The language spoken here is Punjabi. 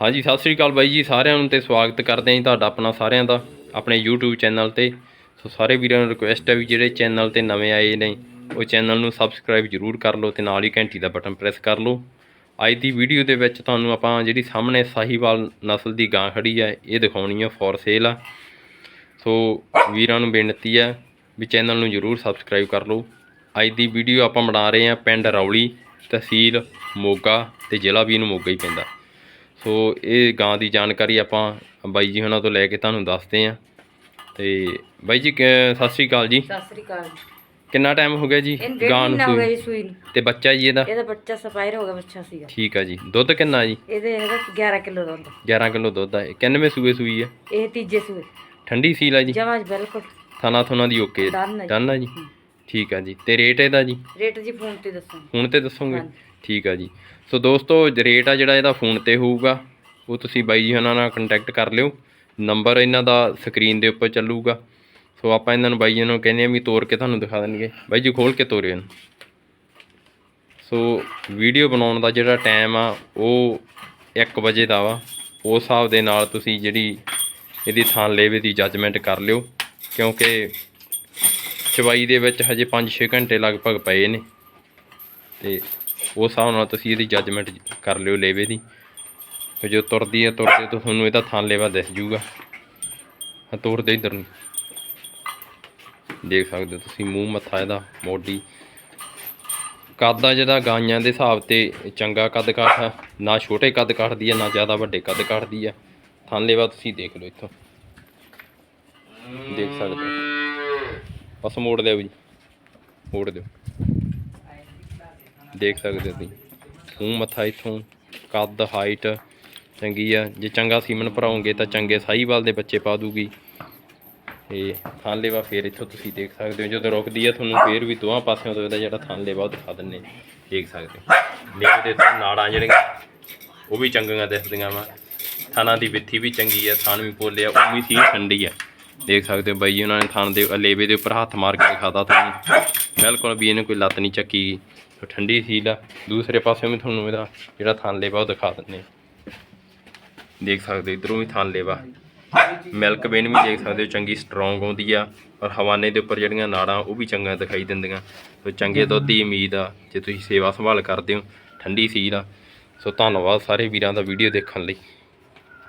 ਹਾਂਜੀ, ਸਤਿ ਸ੍ਰੀ ਅਕਾਲ ਬਾਈ ਜੀ, ਸਾਰਿਆਂ ਨੂੰ ਤੇ ਸਵਾਗਤ ਕਰਦੇ ਹਾਂ ਜੀ ਤੁਹਾਡਾ ਆਪਣਾ ਸਾਰਿਆਂ ਦਾ, ਆਪਣੇ YouTube ਚੈਨਲ ਤੇ। ਸੋ ਸਾਰੇ ਵੀਰਾਂ ਨੂੰ ਰਿਕੁਐਸਟ ਹੈ ਵੀ ਜਿਹੜੇ ਚੈਨਲ ਤੇ ਨਵੇਂ ਆਏ ਨੇ, ਉਹ ਚੈਨਲ ਨੂੰ ਸਬਸਕ੍ਰਾਈਬ ਜਰੂਰ ਕਰ ਲਓ ਤੇ ਨਾਲ ਹੀ ਘੰਟੀ ਦਾ ਬਟਨ ਪ੍ਰੈਸ ਕਰ ਲਓ। ਅੱਜ ਦੀ ਵੀਡੀਓ ਦੇ ਵਿੱਚ ਤੁਹਾਨੂੰ ਆਪਾਂ ਜਿਹੜੀ ਸਾਹਮਣੇ ਸਾਹੀਵਾਲ ਨਸਲ ਦੀ ਗਾਂ ਖੜੀ ਹੈ ਇਹ ਦਿਖਾਉਣੀ ਹੈ ਫੋਰ ਸੇਲ ਆ। ਸੋ ਵੀਰਾਂ ਨੂੰ ਬੇਨਤੀ ਹੈ ਵੀ ਚੈਨਲ ਨੂੰ ਜਰੂਰ ਸਬਸਕ੍ਰਾਈਬ ਕਰ ਲਓ। ਅੱਜ ਦੀ ਵੀਡੀਓ ਆਪਾਂ ਬਣਾ ਰਹੇ ਹਾਂ ਪਿੰਡ ਰੌਲੀ, ਤਹਿਸੀਲ ਮੋਗਾ ਤੇ ਜ਼ਿਲ੍ਹਾ ਵੀ ਇਹਨੂੰ ਮੋਗਾ ਹੀ ਪੈਂਦਾ। ਸੋ ਇਹ ਗਾਂ ਦੀ ਜਾਣਕਾਰੀ ਆਪਾਂ ਬਾਈ ਜੀ ਹੁਣਾਂ ਤੋਂ ਲੈ ਕੇ ਤੁਹਾਨੂੰ ਦੱਸਦੇ ਹਾਂ। ਤੇ ਬਾਈ ਜੀ ਕ- ਸਤਿ ਸ੍ਰੀ ਅਕਾਲ ਜੀ। ਸਤਿ ਸ੍ਰੀ ਅਕਾਲ ਕਿੰਨਾ ਟਾਈਮ ਹੋ ਗਿਆ ਜੀ ਡੇਢ ਗਾਂ ਨੂੰ ਮਹੀਨਾ ਹੋ ਗਿਆ ਸੂਈ? ਜੀ ਸੂਈ ਨੂੰ। ਤੇ ਬੱਚਾ ਜੀ ਇਹਦਾ? ਇਹਦਾ ਬੱਚਾ ਸਪਾਇਰ ਹੋ ਗਿਆ ਬੱਚਾ ਸੀਗਾ। ਠੀਕ ਆ ਜੀ। ਦੁੱਧ ਕਿੰਨਾ ਜੀ? ਇਹਦੇ ਹੈਗਾ 11 ਕਿਲੋ ਦੁੱਧ। 11 ਕਿਲੋ ਦੁੱਧ ਆ। ਇਹ। ਕਿੰਨਵੇਂ ਸੂਏ ਸੂਈ ਹੈ ਇਹ ਤੀਜੇ ਸੂਏ। ਠੰਡੀ ਸੀਲ ਆ ਜੀ? ਜਮਾਂ ਬਿਲਕੁਲ। ਥਾਣਾ ਥੁਣਾ ਦੀ ਓਕੇ। Done ਆ ਜੀ। ਡਨ ਆ ਜੀ? ਠੀਕ ਆ ਜੀ। ਤੇ ਰੇਟ ਇਹਦਾ ਜੀ? ਰੇਟ ਜੀ ਫੋਨ ਤੇ ਦੱਸਾਂ। ਹੁਣ ਤੇ ਦੱਸੋਗੇ? ਹਾਂਜੀ। ਠੀਕ ਆ ਜੀ। ਸੋ ਦੋਸਤੋ ਰੇਟ ਆ ਜਿਹੜਾ ਇਹਦਾ ਫੋਨ ਤੇ ਹੋਊਗਾ, ਉਹ ਤੁਸੀਂ ਬਾਈ ਜੀ ਉਹਨਾਂ ਨਾਲ ਕੰਟੈਕਟ ਕਰ ਲਿਓ। ਨੰਬਰ ਇਹਨਾਂ ਦਾ ਸਕਰੀਨ ਦੇ ਉੱਪਰ ਚੱਲੂਗਾ। ਸੋ ਆਪਾਂ ਇਹਨਾਂ ਨੂੰ ਬਾਈ ਜੀ ਨੂੰ ਕਹਿੰਦੇ ਆ ਵੀ ਤੋੜ ਕੇ ਤੁਹਾਨੂੰ ਦਿਖਾ ਦੇਣਗੇ। ਬਾਈ ਜੀ ਖੋਲ ਕੇ ਤੋਰਿਓ ਇਹਨੂੰ। ਸੋ ਵੀਡੀਓ ਬਣਾਉਣ ਦਾ ਜਿਹੜਾ ਟਾਈਮ ਆ, ਉਹ 1 ਵਜੇ ਦਾ ਵਾ। ਉਸ ਹਿਸਾਬ ਦੇ ਨਾਲ ਤੁਸੀਂ ਜਿਹੜੀ ਇਹਦੀ ਥਾਂ ਲੇਵੇ ਦੀ ਜੱਜਮੈਂਟ ਕਰ ਲਿਓ। ਕਿਉਂਕਿ ਚਵਾਈ ਦੇ ਵਿੱਚ ਹਜੇ 5-6 ਘੰਟੇ ਲਗਭਗ ਪਏ ਨੇ। ਤੇ ਉਸ ਹਿਸਾਬ ਨਾਲ ਤੁਸੀਂ ਇਹਦੀ ਜੱਜਮੈਂਟ ਕਰ ਲਿਓ ਲੇਵੇ ਦੀ। ਤੇ ਜੋ ਤੁਰਦੀ ਹੈ ਤੁਰਦੇ ਤੋਂ ਤੁਹਾਨੂੰ ਇਹਦਾ ਥਾਂ ਲੇਵਾ ਦਿਸ ਜੂਗਾ ਹਾਂ ਤੋਰਦੇ ਇਧਰ ਨੂੰ। ਦੇਖ ਸਕਦੇ ਹੋ ਤੁਸੀਂ ਮੂੰਹ ਮੱਥਾ ਇਹਦਾ, ਮੋਢੀ। ਕੱਦ ਆ ਜਿਹੜਾ ਗਾਈਆਂ ਦੇ ਹਿਸਾਬ ਤੇ ਚੰਗਾ ਕੱਦ ਕਾਠ ਆ, ਨਾ ਛੋਟੇ ਕੱਦ ਕਾਠਦੀ ਹੈ ਨਾ ਜ਼ਿਆਦਾ ਵੱਡੇ ਕੱਦ ਕਾਠਦੀ ਹੈ ਥਾਂ ਲੇਵਾ ਤੁਸੀਂ ਦੇਖ ਲਓ ਇੱਥੋਂ। ਦੇਖ ਸਕਦੇ ਹੋ। ਬਸ ਮੋੜ ਦਿਓ ਜੀ। ਮੋੜ ਦਿਓ। ਦੇਖ ਸਕਦੇ ਹੋ ਤੁਸੀਂ। ਮੂੰਹ ਮੱਥਾ ਇਥੋਂ ਕੱਦ ਹਾਈਟ ਚੰਗੀ ਆ। ਜੇ ਚੰਗਾ ਸੀਮਨ ਭਰਾਉਂਗੇ ਤਾਂ ਚੰਗੇ ਸਾਹੀਵਾਲ ਦੇ ਬੱਚੇ ਪਾ ਦੂਗੀ। ਤੇ ਥਾਂਲੇਵਾ ਫੇਰ ਇੱਥੋਂ ਤੁਸੀਂ ਦੇਖ ਸਕਦੇ ਹੋ। ਜਦੋਂ ਰੁਕਦੀ ਆ ਤੁਹਾਨੂੰ ਫੇਰ ਵੀ ਦੋਹਾਂ ਪਾਸਿਆਂ ਤੋਂ ਇਹਦਾ ਜਿਹੜਾ ਥਾਂਲੇਵਾ ਉਹ ਦਿਖਾ ਦਿੰਨੇ। ਦੇਖ ਸਕਦੇ ਹੋ। ਲੇਵ ਦੇ ਉੱਤੇ ਨਾੜਾਂ ਜਿਹੜੀਆਂ, ਉਹ ਵੀ ਚੰਗੀਆਂ ਦਿਖਦੀਆਂ ਵਾ। ਥਾਣਾ ਦੀ ਵਿੱਥੀ ਵੀ ਚੰਗੀ ਆ, ਥਾਣ ਵੀ ਪੋਲਿਆ ਉਹ ਵੀ ਸੀ ਠੰਡੀ ਆ। ਦੇਖ ਸਕਦੇ ਹੋ ਬਾਈ ਜੀ, ਉਹਨਾਂ ਨੇ ਥਾਣ ਦੇ ਲੇਵੇ ਦੇ ਉੱਪਰ ਹੱਥ ਮਾਰ ਕੇ ਦਿਖਾਤਾ ਤੁਹਾਨੂੰ। ਬਿਲਕੁਲ ਵੀ ਇਹਨੇ ਕੋਈ ਲੱਤ ਨਹੀਂ ਚੱਕੀ। ਗਈ ਸੋ ਠੰਡੀ ਸੀਲ ਆ। ਦੂਸਰੇ ਪਾਸਿਓਂ ਵੀ ਤੁਹਾਨੂੰ ਇਹਦਾ ਜਿਹੜਾ ਥਾਂ ਲੇਵਾ ਉਹ ਦਿਖਾ ਦਿੰਦੇ ਦੇਖ ਸਕਦੇ ਹੋ, ਇਧਰੋਂ ਵੀ ਥਾਂ ਲੇਵਾ। ਮਿਲਕ ਵੇਨ ਵੀ ਦੇਖ ਸਕਦੇ ਹੋ, ਚੰਗੀ ਸਟਰੋਂਗ ਆਉਂਦੀ ਆ। ਔਰ ਹਵਾਨੇ ਦੇ ਉੱਪਰ ਜਿਹੜੀਆਂ ਨਾੜਾਂ, ਉਹ ਵੀ ਚੰਗਾ ਦਿਖਾਈ ਦਿੰਦੀਆਂ। ਸੋ ਚੰਗੇ ਦੁੱਧ ਦੀ ਉਮੀਦ ਆ, ਜੇ ਤੁਸੀਂ ਸੇਵਾ ਸੰਭਾਲ ਕਰਦੇ ਹੋ, ਠੰਡੀ ਸੀਲ ਆ। ਸੋ ਧੰਨਵਾਦ ਸਾਰੇ ਵੀਰਾਂ ਦਾ ਵੀਡੀਓ ਦੇਖਣ ਲਈ।